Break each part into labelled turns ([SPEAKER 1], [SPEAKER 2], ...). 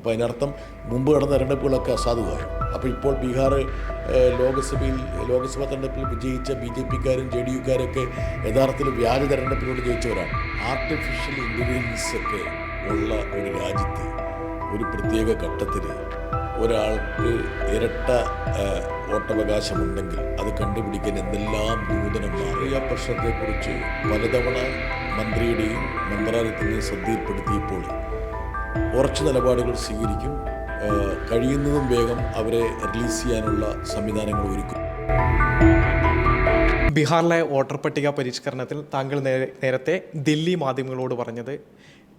[SPEAKER 1] അപ്പോൾ അതിനർത്ഥം മുമ്പ് നടന്ന തെരഞ്ഞെടുപ്പുകളൊക്കെ അസാധുവായി അപ്പോൾ ഇപ്പോൾ ബീഹാർ ലോക്സഭയിൽ ലോക്സഭാ തെരഞ്ഞെടുപ്പിൽ വിജയിച്ച ബി ജെ പിക്കാരും ജെ ഡി യുക്കാരൊക്കെ യഥാർത്ഥത്തിൽ വ്യാജ തെരഞ്ഞെടുപ്പിലൂടെ ജയിച്ചവരാണ്. ആർട്ടിഫിഷ്യൽ ഇന്റലിജൻസ് ഒക്കെ ഉള്ള ഒരു രാജ്യത്ത് ഒരു പ്രത്യേക ഘട്ടത്തിൽ ഒരാൾക്ക് ഇരട്ട വോട്ടവകാശമുണ്ടെങ്കിൽ അത് കണ്ടുപിടിക്കാൻ എന്തെല്ലാം നൂതനം മാറിയ പ്രശ്നത്തെക്കുറിച്ച് പലതവണ മന്ത്രിയുടെയും മന്ത്രാലയത്തിന്റെയും ശ്രദ്ധയിൽപ്പെടുത്തിയപ്പോൾ ഉറച്ച നിലപാടുകൾ സ്വീകരിക്കും. കഴിയുന്നതും വേഗം അവരെ റിലീസ് ചെയ്യാനുള്ള സംവിധാനങ്ങൾ ഒരുക്കും.
[SPEAKER 2] ബീഹാറിലെ വോട്ടർ പട്ടിക പരിഷ്കരണത്തിൽ താങ്കൾ നേരത്തെ ദില്ലി മാധ്യമങ്ങളോട് പറഞ്ഞത്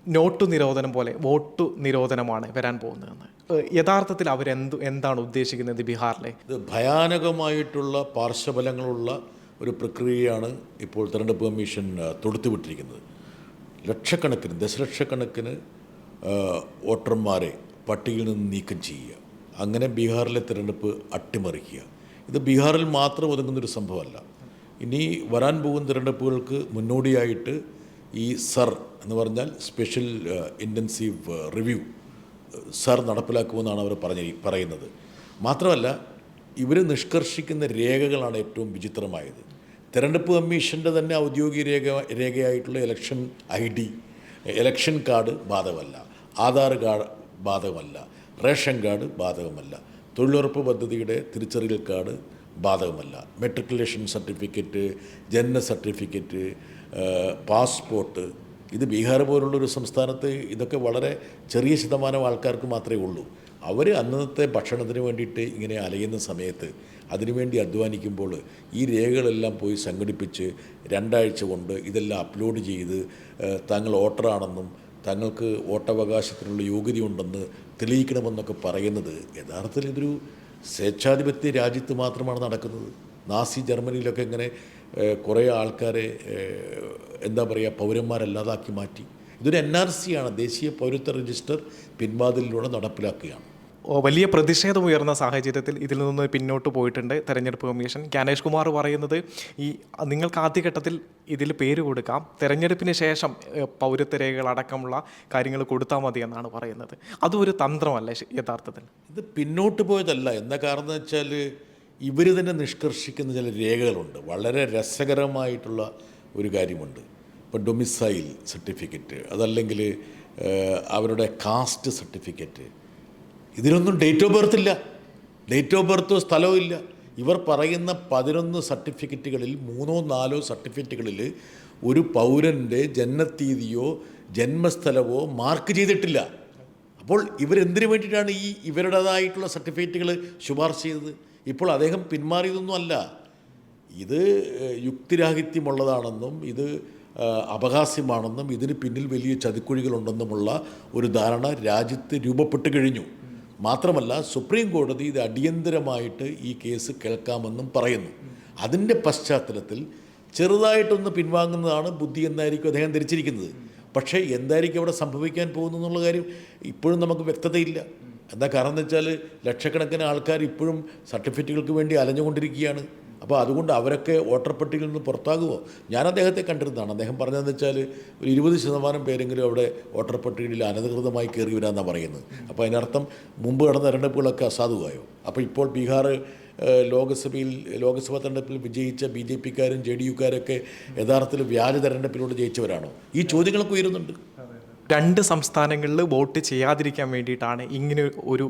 [SPEAKER 2] നോട്ടു നിരോധനം പോലെ വോട്ടു നിരോധനമാണ് വരാൻ പോകുന്നതെന്ന്. യഥാർത്ഥത്തിൽ അവരെന്ത് എന്താണ് ഉദ്ദേശിക്കുന്നത് ബീഹാറിലെ?
[SPEAKER 1] ഇത് ഭയാനകമായിട്ടുള്ള പാർശ്വഫലങ്ങളുള്ള ഒരു പ്രക്രിയയാണ് ഇപ്പോൾ തെരഞ്ഞെടുപ്പ് കമ്മീഷൻ തൊടുത്തുവിട്ടിരിക്കുന്നത്. ലക്ഷക്കണക്കിന് ദശലക്ഷക്കണക്കിന് വോട്ടർമാരെ പട്ടികയിൽ നിന്ന് നീക്കം ചെയ്യുക. അങ്ങനെ ബീഹാറിലെ തിരഞ്ഞെടുപ്പ് അട്ടിമറിക്കുക. ഇത് ബീഹാറിൽ മാത്രം ഒതുങ്ങുന്നൊരു സംഭവമല്ല. ഇനി വരാൻ പോകുന്ന തിരഞ്ഞെടുപ്പുകൾക്ക് മുന്നോടിയായിട്ട് ഈ സർ എന്ന് പറഞ്ഞാൽ സ്പെഷ്യൽ ഇന്റൻസീവ് റിവ്യൂ സർ നടപ്പിലാക്കുമെന്നാണ് അവർ പറഞ്ഞ പറയുന്നത്. മാത്രമല്ല ഇവർ നിഷ്കർഷിക്കുന്ന രേഖകളാണ് ഏറ്റവും വിചിത്രമായത്. തെരഞ്ഞെടുപ്പ് കമ്മീഷന്റെ തന്നെ ഔദ്യോഗിക രേഖ രേഖയായിട്ടുള്ള election I D election card ബാധകമല്ല. ആധാർ കാർഡ് ബാധകമല്ല റേഷൻ കാർഡ് ബാധകമല്ല തൊഴിലുറപ്പ് പദ്ധതിയുടെ തിരിച്ചറിയൽ കാർഡ് ബാധകമല്ല മെട്രിക്കുലേഷൻ സർട്ടിഫിക്കറ്റ് ജനന സർട്ടിഫിക്കറ്റ് പാസ്പോർട്ട് ഇത് ബീഹാർ പോലുള്ളൊരു സംസ്ഥാനത്ത് ഇതൊക്കെ വളരെ ചെറിയ ശതമാനം ആൾക്കാർക്ക് മാത്രമേ ഉള്ളൂ. അവർ അന്നത്തെ ഭക്ഷണത്തിന് വേണ്ടിയിട്ട് ഇങ്ങനെ അലയുന്ന സമയത്ത് അതിനുവേണ്ടി അധ്വാനിക്കുമ്പോൾ ഈ രേഖകളെല്ലാം പോയി സംഘടിപ്പിച്ച് രണ്ടാഴ്ച കൊണ്ട് ഇതെല്ലാം അപ്ലോഡ് ചെയ്ത് താങ്കൾ വോട്ടറാണെന്നും തങ്ങൾക്ക് വോട്ടവകാശത്തിനുള്ള യോഗ്യതയുണ്ടെന്ന് തെളിയിക്കണമെന്നൊക്കെ പറയുന്നത് യഥാർത്ഥത്തിൽ ഇതൊരു സ്വേച്ഛാധിപത്യ രാജ്യത്ത് മാത്രമാണ് നടക്കുന്നത്. നാസി ജർമ്മനിയിലൊക്കെ ഇങ്ങനെ കുറേ ആൾക്കാരെ എന്താ പറയുക പൗരന്മാരല്ലാതാക്കി മാറ്റി. ഇതൊരു എൻ ആർ സിയാണ് ദേശീയ പൗരത്വ രജിസ്റ്റർ പിൻവാതിലൂടെ നടപ്പിലാക്കുകയാണ്.
[SPEAKER 2] വലിയ പ്രതിഷേധം ഉയർന്ന സാഹചര്യത്തിൽ ഇതിൽ നിന്ന് പിന്നോട്ട് പോയിട്ടുണ്ട് തെരഞ്ഞെടുപ്പ് കമ്മീഷൻ. ജ്ഞാനേഷ് കുമാർ പറയുന്നത് ഈ നിങ്ങൾക്ക് ആദ്യഘട്ടത്തിൽ ഇതിൽ പേര് കൊടുക്കാം തെരഞ്ഞെടുപ്പിന് ശേഷം പൗരത്വ രേഖകൾ അടക്കമുള്ള കാര്യങ്ങൾ കൊടുത്താൽ മതി എന്നാണ് പറയുന്നത്. അതൊരു തന്ത്രമല്ലേ യഥാർത്ഥത്തിൽ.
[SPEAKER 1] ഇത് പിന്നോട്ട് പോയതല്ല. എന്താ കാരണം എന്ന് വെച്ചാൽ ഇവർ തന്നെ നിഷ്കർഷിക്കുന്ന ചില രേഖകളുണ്ട്. വളരെ രസകരമായിട്ടുള്ള ഒരു കാര്യമുണ്ട്. ഇപ്പോൾ ഡൊമിസൈൽ സർട്ടിഫിക്കറ്റ് അതല്ലെങ്കിൽ അവരുടെ കാസ്റ്റ് സർട്ടിഫിക്കറ്റ് ഇതിനൊന്നും ഡേറ്റ് ഓഫ് ബർത്ത് ഇല്ല. ഡേറ്റ് ഓഫ് ബർത്തോ സ്ഥലവും ഇല്ല. ഇവർ പറയുന്ന പതിനൊന്ന് സർട്ടിഫിക്കറ്റുകളിൽ മൂന്നോ നാലോ സർട്ടിഫിക്കറ്റുകളിൽ ഒരു പൗരന്റെ ജന്മത്തീയതിയോ ജന്മസ്ഥലമോ മാർക്ക് ചെയ്തിട്ടില്ല. അപ്പോൾ ഇവരെന്തിനു വേണ്ടിയിട്ടാണ് ഈ ഇവരുടേതായിട്ടുള്ള സർട്ടിഫിക്കറ്റുകൾ ശുപാർശ ചെയ്തത്? ഇപ്പോൾ അദ്ദേഹം പിന്മാറിയതൊന്നും അല്ല. ഇത് യുക്തിരാഹിത്യമുള്ളതാണെന്നും ഇത് അപഹാസ്യമാണെന്നും ഇതിന് പിന്നിൽ വലിയ ചതിക്കുഴികളുണ്ടെന്നുമുള്ള ഒരു ധാരണ രാജ്യത്ത് രൂപപ്പെട്ട് കഴിഞ്ഞു. മാത്രമല്ല സുപ്രീം കോടതി ഇത് അടിയന്തരമായിട്ട് ഈ കേസ് കേൾക്കാമെന്നും പറയുന്നു. അതിന്റെ പശ്ചാത്തലത്തിൽ ചെറുതായിട്ടൊന്ന് പിൻവാങ്ങുന്നതാണ് ബുദ്ധി എന്നായിരിക്കും അദ്ദേഹം ധരിച്ചിരിക്കുന്നത്. പക്ഷേ എന്തായിരിക്കും അവിടെ സംഭവിക്കാൻ പോകുന്നു എന്നുള്ള കാര്യം ഇപ്പോഴും നമുക്ക് വ്യക്തതയില്ല. എന്താ കാരണം എന്ന് വെച്ചാൽ ലക്ഷക്കണക്കിന് ആൾക്കാർ ഇപ്പോഴും സർട്ടിഫിക്കറ്റുകൾക്ക് വേണ്ടി അലഞ്ഞുകൊണ്ടിരിക്കുകയാണ്. അപ്പോൾ അതുകൊണ്ട് അവരൊക്കെ വോട്ടർ പട്ടികയിൽ നിന്ന് പുറത്താകുമോ ഞാൻ അദ്ദേഹത്തെ കണ്ടിരുന്നതാണ്. അദ്ദേഹം പറഞ്ഞതെന്ന് വെച്ചാൽ ഒരു ഇരുപത് ശതമാനം പേരെങ്കിലും അവിടെ വോട്ടർ പട്ടികയിൽ അനധികൃതമായി കയറി വരാമെന്നാണ് പറയുന്നത്. അപ്പോൾ അതിനർത്ഥം മുമ്പ് കടന്ന തെരഞ്ഞെടുപ്പുകളൊക്കെ അസാധുവായോ? അപ്പോൾ ഇപ്പോൾ ബീഹാർ ലോക്സഭയിൽ ലോക്സഭാ തെരഞ്ഞെടുപ്പിൽ വിജയിച്ച ബി ജെ പിക്കാരും ജെ ഡി യുക്കാരൊക്കെ യഥാർത്ഥത്തിൽ വ്യാജ തെരഞ്ഞെടുപ്പിലൂടെ ജയിച്ചവരാണോ? ഈ ചോദ്യങ്ങളൊക്കെ ഉയരുന്നുണ്ട്.
[SPEAKER 2] രണ്ട് സംസ്ഥാനങ്ങളിൽ വോട്ട് ചെയ്യാതിരിക്കാൻ വേണ്ടിയിട്ടാണ് ഇങ്ങനെ ഒരു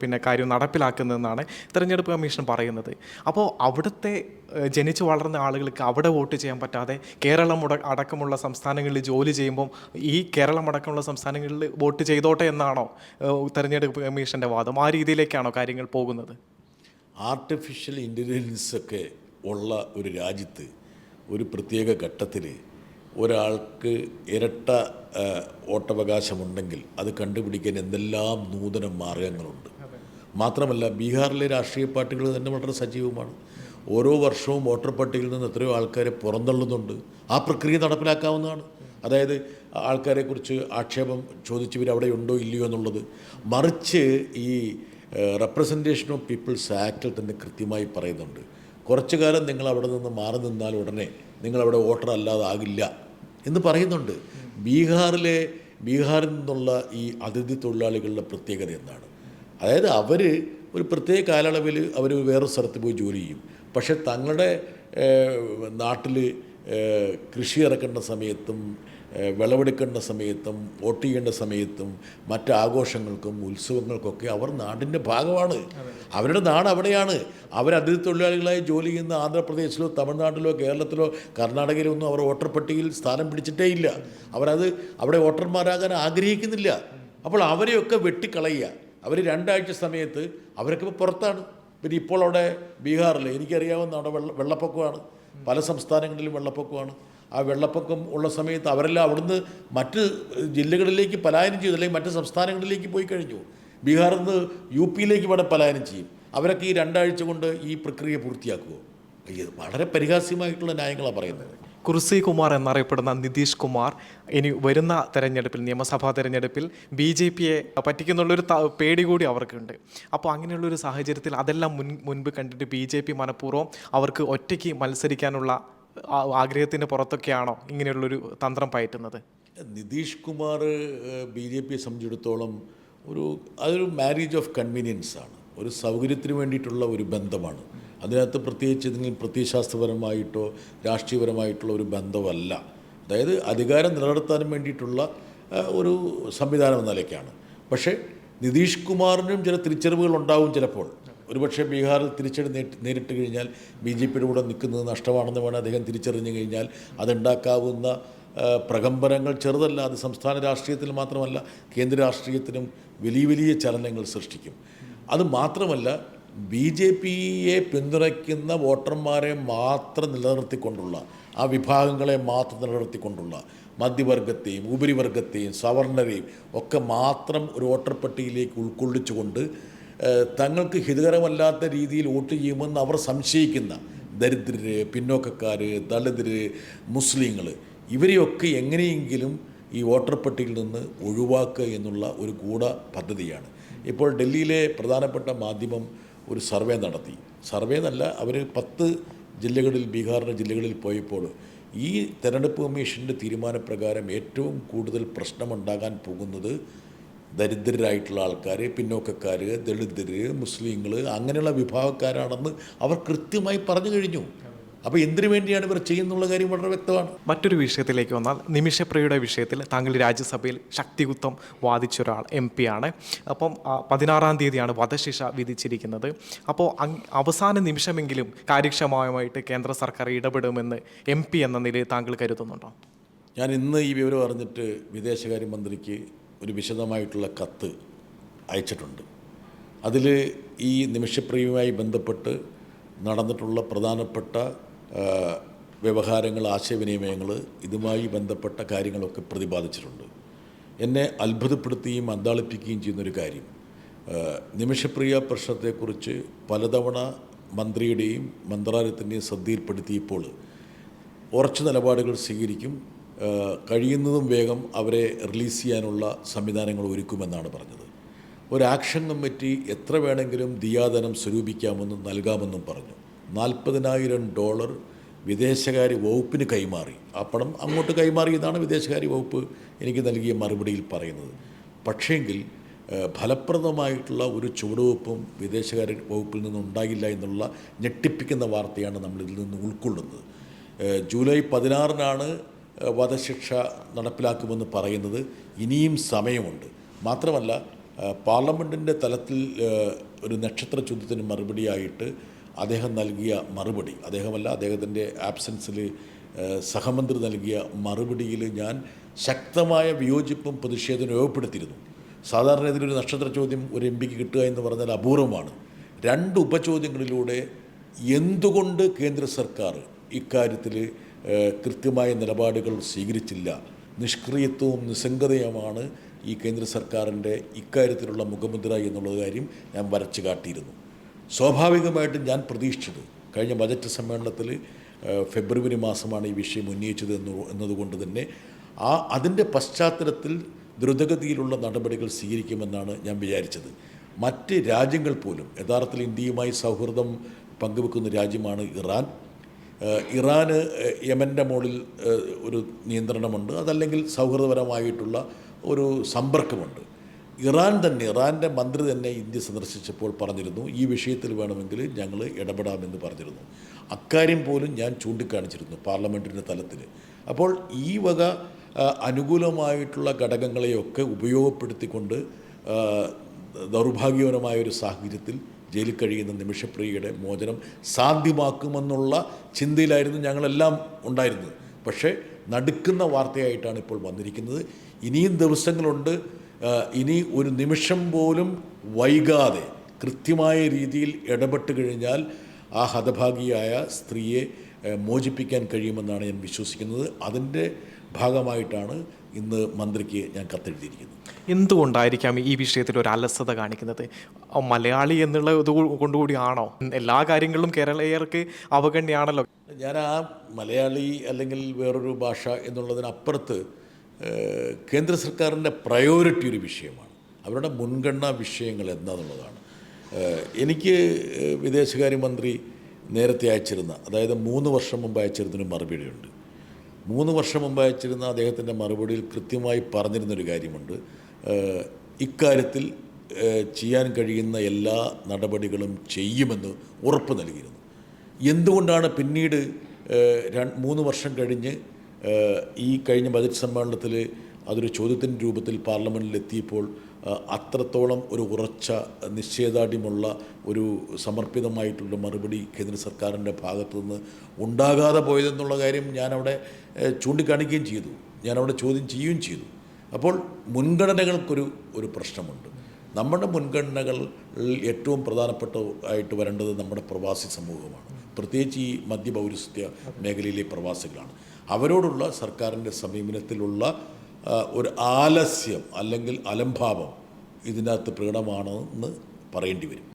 [SPEAKER 2] പിന്നെ കാര്യം നടപ്പിലാക്കുന്നതെന്നാണ് തെരഞ്ഞെടുപ്പ് കമ്മീഷൻ പറയുന്നത്. അപ്പോൾ അവിടുത്തെ ജനിച്ചു വളർന്ന ആളുകൾക്ക് അവിടെ വോട്ട് ചെയ്യാൻ പറ്റാതെ കേരളം അടക്കമുള്ള സംസ്ഥാനങ്ങളിൽ ജോലി ചെയ്യുമ്പം ഈ കേരളം അടക്കമുള്ള സംസ്ഥാനങ്ങളിൽ വോട്ട് ചെയ്തോട്ടെ എന്നാണോ തെരഞ്ഞെടുപ്പ് കമ്മീഷന്റെ വാദം? ആ രീതിയിലേക്കാണോ കാര്യങ്ങൾ പോകുന്നത്?
[SPEAKER 1] ആർട്ടിഫിഷ്യൽ ഇന്റലിജൻസ് ഒക്കെ ഉള്ള ഒരു രാജ്യത്ത് ഒരു പ്രത്യേക ഘട്ടത്തിൽ ഒരാൾക്ക് ഇരട്ട വോട്ടവകാശമുണ്ടെങ്കിൽ അത് കണ്ടുപിടിക്കാൻ എന്തെല്ലാം നൂതന മാർഗങ്ങളുണ്ട്. മാത്രമല്ല ബീഹാറിലെ രാഷ്ട്രീയ പാർട്ടികൾ തന്നെ വളരെ സജീവമാണ്. ഓരോ വർഷവും വോട്ടർ പട്ടികയിൽ നിന്ന് എത്രയോ ആൾക്കാരെ പുറന്തള്ളുന്നുണ്ട്. ആ പ്രക്രിയ നടപ്പിലാക്കാവുന്നതാണ്. അതായത് ആൾക്കാരെക്കുറിച്ച് ആക്ഷേപം ചോദിച്ചവർ അവിടെ ഉണ്ടോ ഇല്ലയോ എന്നുള്ളത്. മറിച്ച് ഈ റെപ്രസെന്റേഷൻ ഓഫ് പീപ്പിൾസ് ആക്റ്റിൽ തന്നെ കൃത്യമായി പറയുന്നുണ്ട്. കുറച്ചു കാലം നിങ്ങൾ അവിടെ നിന്ന് മാറി നിന്നാൽ ഉടനെ നിങ്ങളവിടെ വോട്ടർ അല്ലാതാകില്ല എന്ന് പറയുന്നുണ്ട്. ബീഹാറിലെ ബീഹാറിൽ നിന്നുള്ള ഈ അതിഥി തൊഴിലാളികളുടെ പ്രത്യേകത എന്താണ്? അതായത് അവർ ഒരു പ്രത്യേക കാലയളവിൽ അവർ വേറെ സ്ഥലത്ത് പോയി ജോലി ചെയ്യും. പക്ഷേ തങ്ങളുടെ നാട്ടിൽ കൃഷി ഇറക്കേണ്ട സമയത്തും വിളവെടുക്കേണ്ട സമയത്തും വോട്ട് ചെയ്യേണ്ട സമയത്തും മറ്റ് ആഘോഷങ്ങൾക്കും ഉത്സവങ്ങൾക്കൊക്കെ അവർ നാടിന്റെ ഭാഗമാണ്. അവരുടെ നാട് അവിടെയാണ്. അവർ അതിഥി തൊഴിലാളികളായി ജോലി ചെയ്യുന്ന ആന്ധ്രാപ്രദേശിലോ തമിഴ്നാട്ടിലോ കേരളത്തിലോ കർണാടകയിലോ ഒന്നും അവർ വോട്ടർ പട്ടികയിൽ സ്ഥാനം പിടിച്ചിട്ടേ ഇല്ല. അവരത് അവിടെ വോട്ടർമാരാകാൻ ആഗ്രഹിക്കുന്നില്ല. അപ്പോൾ അവരെയൊക്കെ വെട്ടിക്കളയുക. അവർ രണ്ടാഴ്ച സമയത്ത് അവരൊക്കെ പുറത്താണ്. പിന്നെ ഇപ്പോൾ അവിടെ ബീഹാറിൽ എനിക്കറിയാവുന്ന അവിടെ വെള്ള വെള്ളപ്പൊക്കമാണ്. പല സംസ്ഥാനങ്ങളിലും വെള്ളപ്പൊക്കമാണ്. ആ വെള്ളപ്പൊക്കം ഉള്ള സമയത്ത് അവരെല്ലാം അവിടുന്ന് മറ്റ് ജില്ലകളിലേക്ക് പലായനം ചെയ്തു അല്ലെങ്കിൽ മറ്റ് സംസ്ഥാനങ്ങളിലേക്ക് പോയി കഴിഞ്ഞു. ബീഹാറിൽ നിന്ന് യു പിയിലേക്ക് വേണം പലായനം ചെയ്യും. അവരൊക്കെ ഈ രണ്ടാഴ്ച കൊണ്ട് ഈ പ്രക്രിയ പൂർത്തിയാക്കുമോ ഇത് വളരെ പരിഹാസ്യമായിട്ടുള്ള ന്യായങ്ങളാണ് പറയുന്നത്.
[SPEAKER 2] കുർസി കുമാർ എന്നറിയപ്പെടുന്ന നിതീഷ് കുമാർ ഇനി വരുന്ന തെരഞ്ഞെടുപ്പിൽ നിയമസഭാ തെരഞ്ഞെടുപ്പിൽ ബി ജെ പിയെ പറ്റിക്കുന്നുള്ളൊരു പേടി കൂടി അവർക്കുണ്ട്. അപ്പോൾ അങ്ങനെയുള്ളൊരു സാഹചര്യത്തിൽ അതെല്ലാം മുൻ മുൻപ് കണ്ടിട്ട് ബി ജെ പി മനഃപൂർവം അവർക്ക് ഒറ്റയ്ക്ക് മത്സരിക്കാനുള്ള ആഗ്രഹത്തിന്റെ പുറത്തൊക്കെയാണോ ഇങ്ങനെയുള്ളൊരു തന്ത്രം പയറ്റുന്നത്?
[SPEAKER 1] നിതീഷ് കുമാർ ബി ജെ പിയെ സംബന്ധിച്ചിടത്തോളം ഒരു അതൊരു മാരേജ് ഓഫ് കൺവീനിയൻസ് ആണ്. ഒരു സൗകര്യത്തിന് വേണ്ടിയിട്ടുള്ള ഒരു ബന്ധമാണ്. അതിനകത്ത് പ്രത്യേകിച്ച് എന്തെങ്കിലും പ്രത്യയശാസ്ത്രപരമായിട്ടോ രാഷ്ട്രീയപരമായിട്ടുള്ള ഒരു ബന്ധമല്ല. അതായത് അധികാരം നിലനിർത്താനും വേണ്ടിയിട്ടുള്ള ഒരു സംവിധാനം എന്ന നിലയ്ക്കാണ്. പക്ഷേ നിതീഷ് കുമാറിനും ചില തിരിച്ചറിവുകൾ ഉണ്ടാവും ചിലപ്പോൾ. ഒരുപക്ഷെ ബീഹാറിൽ തിരിച്ചടി നേരിട്ട് കഴിഞ്ഞാൽ ബി ജെ പിയുടെ കൂടെ നിൽക്കുന്നത് നഷ്ടമാണെന്ന് വേണം അദ്ദേഹം തിരിച്ചറിഞ്ഞു കഴിഞ്ഞാൽ അതുണ്ടാക്കാവുന്ന പ്രകമ്പനങ്ങൾ ചെറുതല്ല അത് സംസ്ഥാന രാഷ്ട്രീയത്തിൽ മാത്രമല്ല കേന്ദ്ര രാഷ്ട്രീയത്തിനും വലിയ വലിയ ചലനങ്ങൾ സൃഷ്ടിക്കും. അത് മാത്രമല്ല ബി ജെ പിയെ പിന്തുണയ്ക്കുന്ന വോട്ടർമാരെ മാത്രം നിലനിർത്തിക്കൊണ്ടുള്ള ആ വിഭാഗങ്ങളെ മാത്രം നിലനിർത്തിക്കൊണ്ടുള്ള മധ്യവർഗത്തെയും ഉപരിവർഗത്തെയും സവർണരെയും ഒക്കെ മാത്രം ഒരു വോട്ടർ പട്ടികയിലേക്ക് ഉൾക്കൊള്ളിച്ചുകൊണ്ട് തങ്ങൾക്ക് ഹിതകരമല്ലാത്ത രീതിയിൽ വോട്ട് ചെയ്യുമെന്ന് അവർ സംശയിക്കുന്ന ദരിദ്രര് പിന്നോക്കക്കാർ ദളിതര് മുസ്ലിങ്ങൾ ഇവരെയൊക്കെ എങ്ങനെയെങ്കിലും ഈ വോട്ടർ പട്ടികയിൽ നിന്ന് ഒഴിവാക്കുക എന്നുള്ള ഒരു ഗൂഢ പദ്ധതിയാണ്. ഇപ്പോൾ ഡൽഹിയിലെ പ്രധാനപ്പെട്ട മാധ്യമം ഒരു സർവേ നടത്തി. സർവേ എന്നല്ല അവർ പത്ത് ജില്ലകളിൽ ബീഹാറിന്റെ ജില്ലകളിൽ പോയപ്പോൾ ഈ തെരഞ്ഞെടുപ്പ് കമ്മീഷന്റെ തീരുമാനപ്രകാരം ഏറ്റവും കൂടുതൽ പ്രശ്നമുണ്ടാകാൻ പോകുന്നത് ദരിദ്രരായിട്ടുള്ള ആൾക്കാർ പിന്നോക്കക്കാർ ദളിതർ മുസ്ലിങ്ങൾ അങ്ങനെയുള്ള വിഭാഗക്കാരാണെന്ന് അവർ കൃത്യമായി പറഞ്ഞു കഴിഞ്ഞു. അപ്പോൾ എന്തിനു വേണ്ടിയാണ് ഇവർ ചെയ്യുന്നുള്ള കാര്യം വളരെ വ്യക്തമാണ്.
[SPEAKER 2] മറ്റൊരു വിഷയത്തിലേക്ക് വന്നാൽ നിമിഷപ്രിയയുടെ വിഷയത്തിൽ താങ്കൾ രാജ്യസഭയിൽ ശക്തികുത്വം വാദിച്ച ഒരാൾ എം പി ആണ്. അപ്പം പതിനാറാം തീയതിയാണ് വധശിക്ഷ വിധിച്ചിരിക്കുന്നത്. അപ്പോൾ അവസാന നിമിഷമെങ്കിലും കാര്യക്ഷമമായിട്ട് കേന്ദ്ര സർക്കാർ ഇടപെടുമെന്ന് എം പി എന്ന നിലയിൽ താങ്കൾ കരുതുന്നുണ്ടോ?
[SPEAKER 1] ഞാൻ ഇന്ന് ഈ വിവരം അറിഞ്ഞിട്ട് വിദേശകാര്യമന്ത്രിക്ക് ഒരു വിശദമായിട്ടുള്ള കത്ത് അയച്ചിട്ടുണ്ട്. അതിൽ ഈ നിമിഷപ്രിയവുമായി ബന്ധപ്പെട്ട് നടന്നിട്ടുള്ള പ്രധാനപ്പെട്ട വ്യവഹാരങ്ങൾ ആശയവിനിമയങ്ങൾ ഇതുമായി ബന്ധപ്പെട്ട കാര്യങ്ങളൊക്കെ പ്രതിപാദിച്ചിട്ടുണ്ട്. എന്നെ അത്ഭുതപ്പെടുത്തുകയും അന്താളിപ്പിക്കുകയും ചെയ്യുന്നൊരു കാര്യം നിമിഷപ്രിയ പ്രശ്നത്തെക്കുറിച്ച് പലതവണ മന്ത്രിയുടെയും മന്ത്രാലയത്തിന്റെയും ശ്രദ്ധയിൽപ്പെടുത്തിയപ്പോൾ ഉറച്ച നിലപാടുകൾ സ്വീകരിക്കും കഴിയുന്നതും വേഗം അവരെ റിലീസ് ചെയ്യാനുള്ള സംവിധാനങ്ങൾ ഒരുക്കുമെന്നാണ് പറഞ്ഞത്. ഒരു ആക്ഷൻ കമ്മിറ്റി എത്ര വേണമെങ്കിലും ദിയാദനം സ്വരൂപിക്കാമെന്നും നൽകാമെന്നും പറഞ്ഞു. നാൽപ്പതിനായിരം ഡോളർ വിദേശകാര്യ വകുപ്പിന് കൈമാറി. ആ പണം അങ്ങോട്ട് കൈമാറിയതാണ് വിദേശകാര്യ വകുപ്പ് എനിക്ക് നൽകിയ മറുപടിയിൽ പറയുന്നത്. പക്ഷേങ്കിൽ ഫലപ്രദമായിട്ടുള്ള ഒരു ചുവടുവെപ്പും വിദേശകാര്യ വകുപ്പിൽ നിന്നുണ്ടാകില്ല എന്നുള്ള ഞെട്ടിപ്പിക്കുന്ന വാർത്തയാണ് നമ്മളിതിൽ നിന്ന് ഉൾക്കൊള്ളുന്നത്. ജൂലൈ പതിനാറിനാണ് വധശിക്ഷ നടപ്പിലാക്കുമെന്ന് പറയുന്നത് ഇനിയും സമയമുണ്ട്. മാത്രമല്ല പാർലമെന്റിന്റെ തലത്തിൽ ഒരു നക്ഷത്ര ചോദ്യത്തിന് മറുപടിയായിട്ട് അദ്ദേഹം നൽകിയ മറുപടി അദ്ദേഹമല്ല അദ്ദേഹത്തിന്റെ ആബ്സൻസിൽ സഹമന്ത്രി നൽകിയ മറുപടിയിൽ ഞാൻ ശക്തമായ വിയോജിപ്പും പ്രതിഷേധവും രൂപപ്പെടുത്തിയിരുന്നു സാധാരണ ഇതിലൊരു നക്ഷത്ര ചോദ്യം ഒരു എം പിക്ക് കിട്ടുക എന്ന് പറഞ്ഞാൽ അപൂർവമാണ്. രണ്ട് ഉപചോദ്യങ്ങളിലൂടെ എന്തുകൊണ്ട് കേന്ദ്ര സർക്കാർ ഇക്കാര്യത്തിൽ കൃത്യമായ നിലപാടുകൾ സ്വീകരിച്ചില്ല. നിഷ്ക്രിയത്വവും നിസ്സംഗതയുമാണ് ഈ കേന്ദ്ര സർക്കാരിന്റെ ഇക്കാര്യത്തിലുള്ള മുഖമുദ്ര എന്നുള്ള കാര്യം ഞാൻ വരച്ചു കാട്ടിയിരുന്നു. സ്വാഭാവികമായിട്ടും ഞാൻ പ്രതീക്ഷിച്ചത് കഴിഞ്ഞ ബജറ്റ് സമ്മേളനത്തിൽ ഫെബ്രുവരി മാസമാണ് ഈ വിഷയം ഉന്നയിച്ചത് എന്ന് എന്നതുകൊണ്ട് തന്നെ ആ അതിന്റെ പശ്ചാത്തലത്തിൽ ദ്രുതഗതിയിലുള്ള നടപടികൾ സ്വീകരിക്കുമെന്നാണ് ഞാൻ വിചാരിച്ചത്. മറ്റ് രാജ്യങ്ങൾ പോലും യഥാർത്ഥത്തിൽ ഇന്ത്യയുമായി സൗഹൃദം പങ്കുവെക്കുന്ന രാജ്യമാണ് ഇറാൻ. ഇറാന് യമന്റെ മുകളിൽ ഒരു നിയന്ത്രണമുണ്ട്. അതല്ലെങ്കിൽ സൗഹൃദപരമായിട്ടുള്ള ഒരു സമ്പർക്കമുണ്ട്. ഇറാൻ തന്നെ ഇറാന്റെ മന്ത്രി തന്നെ ഇന്ത്യ സന്ദർശിച്ചപ്പോൾ പറഞ്ഞിരുന്നു ഈ വിഷയത്തിൽ വേണമെങ്കിൽ ഞങ്ങൾ ഇടപെടാമെന്ന് പറഞ്ഞിരുന്നു. അക്കാര്യം പോലും ഞാൻ ചൂണ്ടിക്കാണിച്ചിരുന്നു പാർലമെന്റിന്റെ തലത്തിൽ അപ്പോൾ ഈ വക അനുകൂലമായിട്ടുള്ള ഘടകങ്ങളെയൊക്കെ ഉപയോഗപ്പെടുത്തിക്കൊണ്ട് ദൗർഭാഗ്യപരമായ ഒരു സാഹചര്യത്തിൽ ജയിലിൽ കഴിയുന്ന നിമിഷപ്രിയയുടെ മോചനം സാധ്യമാക്കുമെന്നുള്ള ചിന്തയിലായിരുന്നു ഞങ്ങളെല്ലാം ഉണ്ടായിരുന്നത്. പക്ഷേ നടുക്കുന്ന വാർത്തയായിട്ടാണ് ഇപ്പോൾ വന്നിരിക്കുന്നത്. ഇനിയും ദിവസങ്ങളുണ്ട്. ഇനി ഒരു നിമിഷം പോലും വൈകാതെ കൃത്യമായ രീതിയിൽ ഇടപെട്ട് കഴിഞ്ഞാൽ ആ ഹതഭാഗിയായ സ്ത്രീയെ മോചിപ്പിക്കാൻ കഴിയുമെന്നാണ് ഞാൻ വിശ്വസിക്കുന്നത്. അതിന്റെ ഭാഗമായിട്ടാണ് ഇന്ന് മന്ത്രിക്ക് ഞാൻ കത്തെഴുതിയിരിക്കുന്നു.
[SPEAKER 2] എന്തുകൊണ്ടായിരിക്കാം ഈ വിഷയത്തിൽ ഒരു അലസത കാണിക്കുന്നത്? മലയാളി എന്നുള്ള ഇത് കൊണ്ടുകൂടിയാണോ? എല്ലാ കാര്യങ്ങളിലും കേരളീയർക്ക് അവഗണ്യാണല്ലോ.
[SPEAKER 1] ഞാൻ ആ മലയാളി അല്ലെങ്കിൽ വേറൊരു ഭാഷ എന്നുള്ളതിനപ്പുറത്ത് കേന്ദ്ര സർക്കാരിന്റെ പ്രയോറിറ്റി ഒരു വിഷയമാണ്. അവരുടെ മുൻഗണനാ വിഷയങ്ങൾ എന്താണെന്നുള്ളതാണ് എനിക്ക് വിദേശകാര്യമന്ത്രി നേരത്തെ അയച്ചിരുന്ന അതായത് മൂന്ന് വർഷം മുമ്പ് അയച്ചിരുന്നൊരു മറുപടിയുണ്ട്. മൂന്ന് വർഷം മുമ്പ് അയച്ചിരുന്ന അദ്ദേഹത്തിന്റെ മറുപടിയിൽ കൃത്യമായി പറഞ്ഞിരുന്നൊരു കാര്യമുണ്ട്. ഇക്കാര്യത്തിൽ ചെയ്യാൻ കഴിയുന്ന എല്ലാ നടപടികളും ചെയ്യുമെന്ന് ഉറപ്പ് നൽകിയിരുന്നു. എന്തുകൊണ്ടാണ് പിന്നീട് മൂന്ന് വർഷം കഴിഞ്ഞ് ഈ കഴിഞ്ഞ ബജറ്റ് സമ്മേളനത്തിൽ അതൊരു ചോദ്യത്തിന്റെ രൂപത്തിൽ ഏഹ്, അത്രത്തോളം ഒരു ഉറച്ച നിശ്ചയദാർഢ്യമുള്ള ഒരു സമർപ്പിതമായിട്ടുള്ള മറുപടി കേന്ദ്ര സർക്കാരിന്റെ ഭാഗത്തു നിന്ന് ഉണ്ടാകാതെ പോയതെന്നുള്ള കാര്യം ഞാനവിടെ ചൂണ്ടിക്കാണിക്കുകയും ചെയ്തു. ഞാനവിടെ ചോദ്യം ചെയ്യുകയും ചെയ്തു. അപ്പോൾ മുൻഗണനകൾക്കൊരു ഒരു പ്രശ്നമുണ്ട്. നമ്മുടെ മുൻഗണനകൾ ഏറ്റവും പ്രധാനപ്പെട്ട ആയിട്ട് വരേണ്ടത് നമ്മുടെ പ്രവാസി സമൂഹമാണ്. പ്രത്യേകിച്ച് ഈ മധ്യപൗരസ്ത്യ മേഖലയിലെ പ്രവാസികളാണ്. അവരോടുള്ള സർക്കാരിന്റെ സമീപനത്തിലുള്ള ഒരു ആലസ്യം അല്ലെങ്കിൽ അലംഭാവം ഇതിനകത്ത് പ്രകടമാണെന്ന് പറയേണ്ടി വരും.